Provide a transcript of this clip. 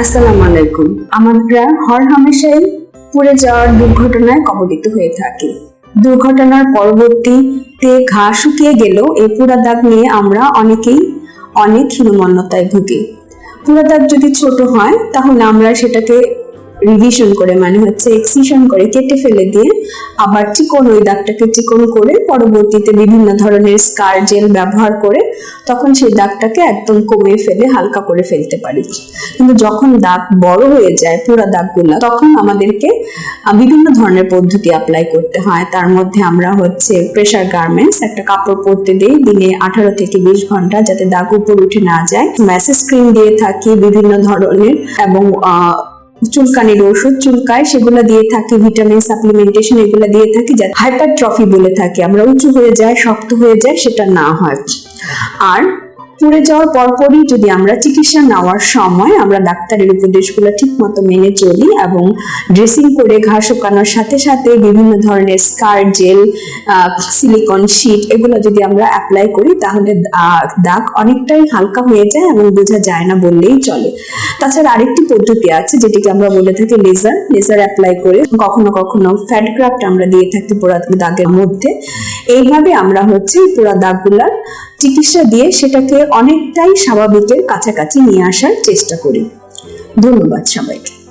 আসসালামু আলাইকুম। আমরা হর হামেশাই পুড়ে যাওয়ার দুর্ঘটনায় কবলিত হয়ে থাকি। দুর্ঘটনার পরবর্তীতে ঘা শুকিয়ে গেলেও এই পুরা দাগ নিয়ে আমরা অনেকেই অনেক হীনমন্যতায় ভুগি। পুরা দাগ যদি ছোট হয়, তাহলে আমরা সেটাকে রিভিশন করে মানে হচ্ছে এক্সিশন করে কেটে ফেলে দিয়ে আবার চিকন ওই দাগটাকে চিকন করে পরবর্তীতে বিভিন্ন ধরনের স্কার জেল ব্যবহার করে তখন সেই দাগটাকে একদম কমিয়ে ফেলে হালকা করে ফেলতে পারি। কিন্তু যখন দাগ বড় হয়ে যায়, পুরো দাগগুলো, তখন আমাদেরকে বিভিন্ন ধরনের পদ্ধতি অ্যাপ্লাই করতে হয়। তার মধ্যে আমরা হচ্ছে প্রেসার গার্মেন্টস একটা কাপড় পরতে দিই, দিনে আঠারো থেকে বিশ ঘণ্টা যাতে দাগ উপর উঠে না যায়। ম্যাসেজ ক্রিম দিয়ে থাকি বিভিন্ন ধরনের এবং চুলকানির ওষুধ চুলকায়, সেগুলো দিয়ে থাকি ভিটামিন সাপ্লিমেন্টেশন এগুলো দিয়ে থাকি হাইপার ট্রফি বলে থাকে। আমরা উঁচু হয়ে যায়, শক্ত হয়ে যায়, সেটা না হয়। আর পুড়ে যাওয়ার পরপরই যদি আমরা চিকিৎসা নেওয়ার সময় আমরা ডাক্তারের উপদেশগুলো ঠিক মতো মেনে চলি এবং ড্রেসিং করে ঘা শুকানোর সাথে সাথে বিভিন্ন ধরনের স্কার জেল সিলিকন শিট এগুলো যদি আমরা অ্যাপ্লাই করি, তাহলে দাগ অনেকটাই হালকা হয়ে যায় এবং বোঝা যায় না বললেই চলে। তাছাড়া আরেকটি পদ্ধতি আছে, যেটিকে আমরা বলে থাকি লেজার লেজার অ্যাপ্লাই করে কখনো কখনো ফ্যাট ক্রাফট আমরা দিয়ে থাকি পোড়া দাগের মধ্যে। এইভাবে আমরা হচ্ছে পোড়া দাগগুলার চিকিৎসা দিয়ে সেটাকে অনেকটাই স্বাভাবিকের কাছাকাছি নিয়ে আসার চেষ্টা করি। ধন্যবাদ সবাইকে।